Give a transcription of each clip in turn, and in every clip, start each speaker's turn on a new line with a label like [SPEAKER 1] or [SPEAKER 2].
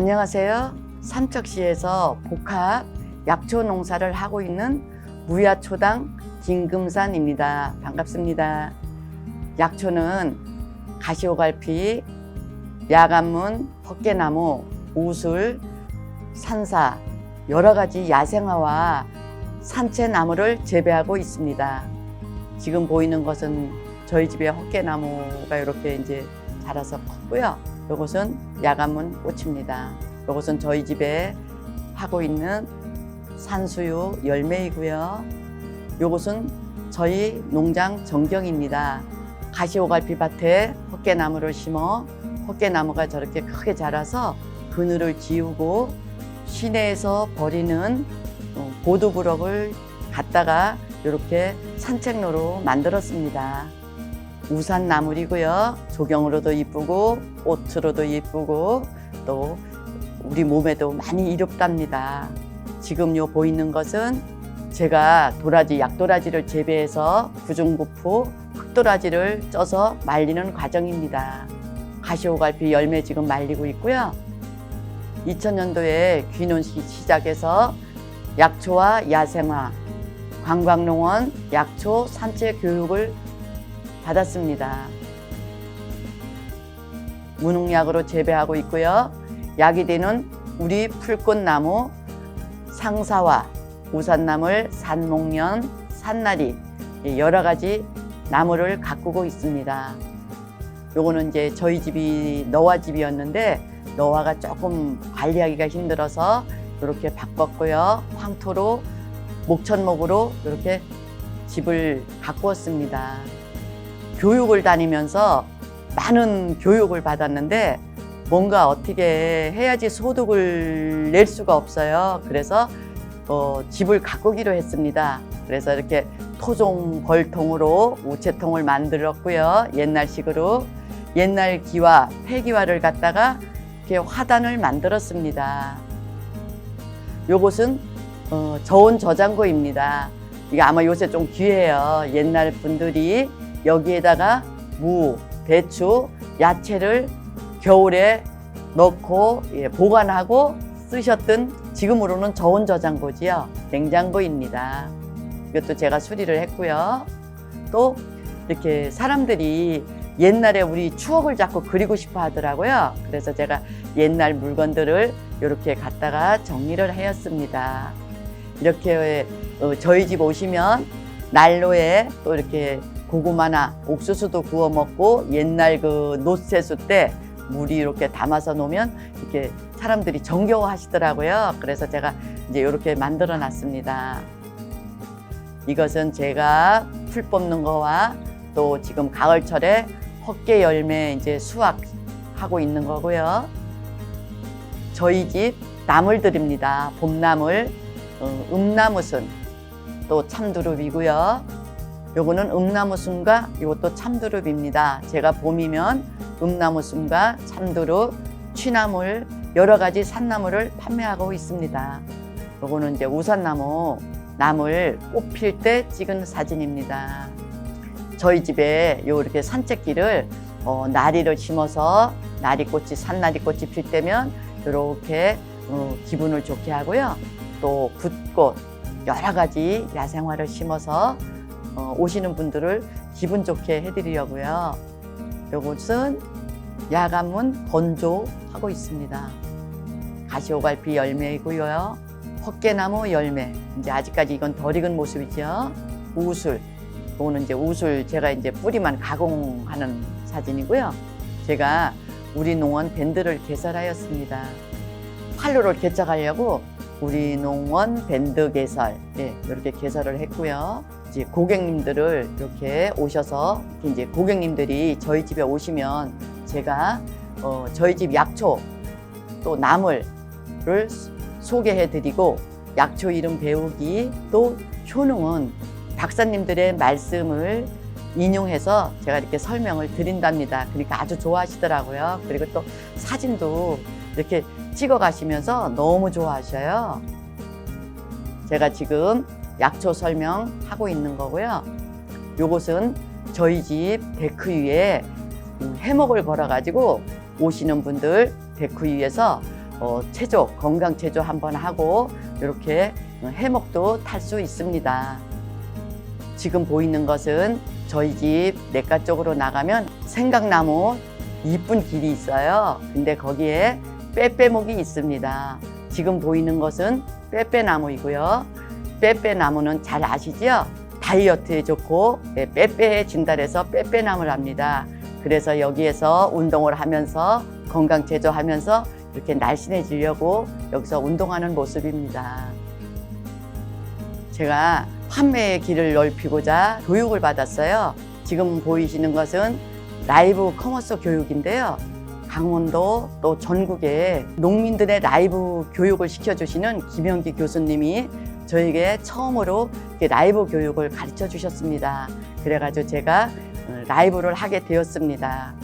[SPEAKER 1] 안녕하세요. 삼척시에서 복합 약초 농사를 하고 있는 무야초당 김금산입니다. 반갑습니다. 약초는 가시오갈피, 야간문, 헛개나무, 우술, 산사, 여러 가지 야생화와 산채나무를 재배하고 있습니다. 지금 보이는 것은 저희 집에 헛개나무가 이렇게 이제 자라서 컸고요. 이것은 야간문 꽃입니다. 이것은 저희 집에 하고 있는 산수유 열매이고요. 이것은 저희 농장 정경입니다. 가시오갈피 밭에 헛개나무를 심어 헛개나무가 저렇게 크게 자라서 그늘을 지우고 시내에서 버리는 어, 보드브럭을 갖다가 이렇게 산책로로 만들었습니다. 우산 나물이고요. 조경으로도 이쁘고 꽃으로도 이쁘고 또 우리 몸에도 많이 이롭답니다. 지금 요 보이는 것은 제가 도라지 약도라지를 재배해서 구중구포 흑도라지를 쪄서 말리는 과정입니다. 가시오갈피 열매 지금 말리고 있고요. 2000년도에 귀농시 시작해서 약초와 야생화, 관광농원 약초 산채 교육을 받았습니다. 무농약으로 재배하고 있고요. 약이 되는 우리 풀꽃나무, 상사화, 우산나물, 산목련, 산나리 여러 가지 나무를 가꾸고 있습니다. 요거는 이제 저희 집이 너와 집이었는데 너와가 조금 관리하기가 힘들어서 이렇게 바꿨고요. 황토로 목천목으로 이렇게 집을 가꾸었습니다. 교육을 다니면서 많은 교육을 받았는데 뭔가 어떻게 해야지 소득을 낼 수가 없어요. 그래서 어, 집을 가꾸기로 했습니다. 그래서 이렇게 토종 벌통으로 우체통을 만들었고요. 옛날식으로 옛날 기와 폐기와를 갖다가 이렇게 화단을 만들었습니다. 요것은 어, 저온 저장고입니다. 이게 아마 요새 좀 귀해요. 옛날 분들이 여기에다가 무, 배추, 야채를 겨울에 넣고 예, 보관하고 쓰셨던 지금으로는 저온 저장고지요. 냉장고입니다. 이것도 제가 수리를 했고요. 또 이렇게 사람들이 옛날에 우리 추억을 자꾸 그리고 싶어 하더라고요. 그래서 제가 옛날 물건들을 이렇게 갖다가 정리를 하였습니다. 이렇게 어, 저희 집 오시면 난로에 또 이렇게 고구마나 옥수수도 구워 먹고 옛날 그 노세수 때 물이 이렇게 담아서 놓으면 이렇게 사람들이 정겨워 하시더라고요. 그래서 제가 이제 이렇게 만들어 놨습니다. 이것은 제가 풀 뽑는 거와 또 지금 가을철에 헛개 열매 이제 수확하고 있는 거고요. 저희 집 나물들입니다. 봄나물, 어, 음나무순, 또 참두릅이고요. 요거는 음나무순과 이것도 참두릅입니다. 제가 봄이면 음나무순과 참두릅, 취나물, 여러 가지 산나물을 판매하고 있습니다. 요거는 이제 우산나무 나물 꽃 필 때 찍은 사진입니다. 저희 집에 요 이렇게 산책길을 어, 나리를 심어서 나리꽃이 산나리꽃이 필 때면 이렇게 어, 기분을 좋게 하고요. 또 붓꽃 여러 가지 야생화를 심어서 어, 오시는 분들을 기분 좋게 해드리려고요. 요것은 야간문 건조하고 있습니다. 가시오갈피 열매이고요. 헛개나무 열매. 이제 아직까지 이건 덜 익은 모습이죠. 우술. 이거는 이제 우술 제가 이제 뿌리만 가공하는 사진이고요. 제가 우리 농원 밴드를 개설하였습니다. 활로를 개척하려고 우리 농원 밴드 개설 예, 이렇게 개설을 했고요. 이제 고객님들을 이렇게 오셔서 이제 고객님들이 저희 집에 오시면 제가 어, 저희 집 약초 또 나물을 소개해드리고 약초 이름 배우기 또 효능은 박사님들의 말씀을 인용해서 제가 이렇게 설명을 드린답니다. 그러니까 아주 좋아하시더라고요. 그리고 또 사진도 이렇게 찍어 가시면서 너무 좋아하셔요. 제가 지금 약초 설명하고 있는 거고요. 요것은 저희 집 데크 위에 음, 해먹을 걸어가지고 오시는 분들 데크 위에서 어, 체조, 건강 체조 한번 하고 이렇게 해먹도 탈 수 있습니다. 지금 보이는 것은 저희 집 내과 쪽으로 나가면 생강나무 이쁜 길이 있어요. 근데 거기에 빼빼목이 있습니다. 지금 보이는 것은 빼빼나무이고요. 빼빼나무는 잘 아시죠? 다이어트에 좋고 네, 빼빼해진다 해서 빼빼나무를 합니다. 그래서 여기에서 운동을 하면서 건강 제조하면서 이렇게 날씬해지려고 여기서 운동하는 모습입니다. 제가 판매의 길을 넓히고자 교육을 받았어요. 지금 보이시는 것은 라이브 커머스 교육인데요. 강원도 또 전국에 농민들의 라이브 교육을 시켜주시는 김영기 교수님이 저에게 처음으로 라이브 교육을 가르쳐 주셨습니다. 그래가지고 제가 어, 라이브를 하게 되었습니다.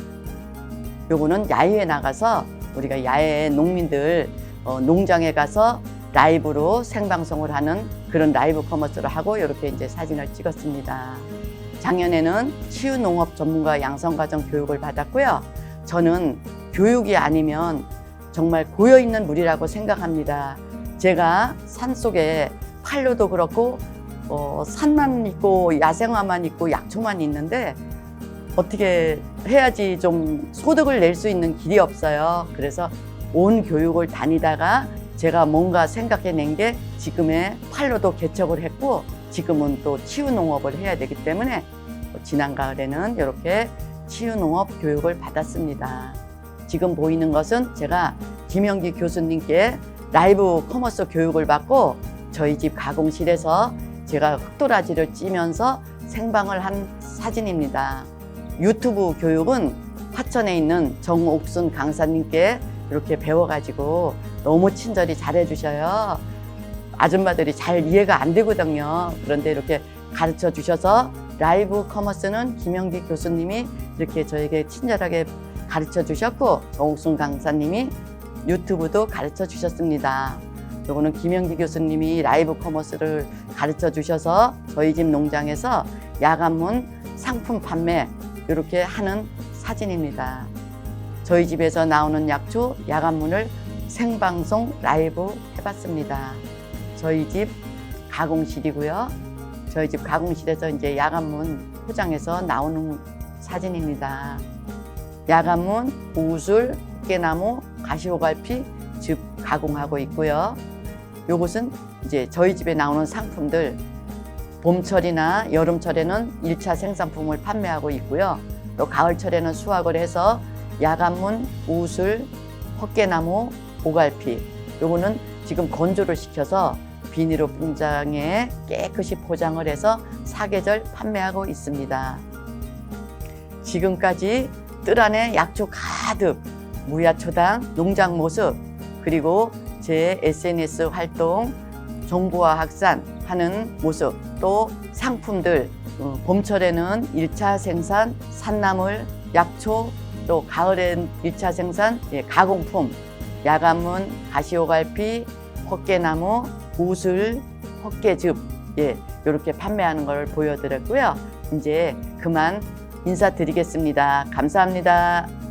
[SPEAKER 1] 요거는 야외에 나가서 우리가 야외 농민들 어, 농장에 가서 라이브로 생방송을 하는 그런 라이브 커머스를 하고 이렇게 이제 사진을 찍었습니다. 작년에는 치유농업 전문가 양성과정 교육을 받았고요. 저는 교육이 아니면 정말 고여 있는 물이라고 생각합니다. 제가 산 속에 팔로도 그렇고 어, 산만 있고 야생화만 있고 약초만 있는데 어떻게 해야지 좀 소득을 낼 수 있는 길이 없어요. 그래서 온 교육을 다니다가 제가 뭔가 생각해낸 게 지금의 팔로도 개척을 했고 지금은 또 치유농업을 해야 되기 때문에 지난 가을에는 이렇게 치유농업 교육을 받았습니다. 지금 보이는 것은 제가 김영기 교수님께 라이브 커머스 교육을 받고 저희 집 가공실에서 제가 흑도라지를 찌면서 생방을 한 사진입니다. 유튜브 교육은 화천에 있는 정옥순 강사님께 이렇게 배워가지고 너무 친절히 잘해주셔요. 아줌마들이 잘 이해가 안 되거든요. 그런데 이렇게 가르쳐 주셔서 라이브 커머스는 김영기 교수님이 이렇게 저에게 친절하게 가르쳐 주셨고 정옥순 강사님이 유튜브도 가르쳐 주셨습니다. 요거는 김영기 교수님이 라이브 커머스를 가르쳐 주셔서 저희 집 농장에서 야간문 상품 판매 이렇게 하는 사진입니다. 저희 집에서 나오는 약초 야간문을 생방송 라이브 해봤습니다. 저희 집 가공실이고요. 저희 집 가공실에서 이제 야간문 포장해서 나오는 사진입니다. 야간문, 우술, 깨나무, 가시오갈피 즙 가공하고 있고요. 요것은 이제 저희 집에 나오는 상품들 봄철이나 여름철에는 일차 생산품을 판매하고 있고요. 또 가을철에는 수확을 해서 야간문, 우술, 헛개나무, 오갈피 요거는 지금 건조를 시켜서 비닐로 공장에 깨끗이 포장을 해서 사계절 판매하고 있습니다. 지금까지 뜰 안에 약초 가득 무야초당 농장 모습 그리고 제 SNS 활동 정보화 확산하는 모습 또 상품들 어, 봄철에는 일차 생산 산나물 약초 또 가을엔 일차 생산 예, 가공품 야간문 가시오갈피 헛개나무 우슬 헛개즙 예 이렇게 판매하는 걸 보여드렸고요. 이제 그만 인사드리겠습니다 감사합니다.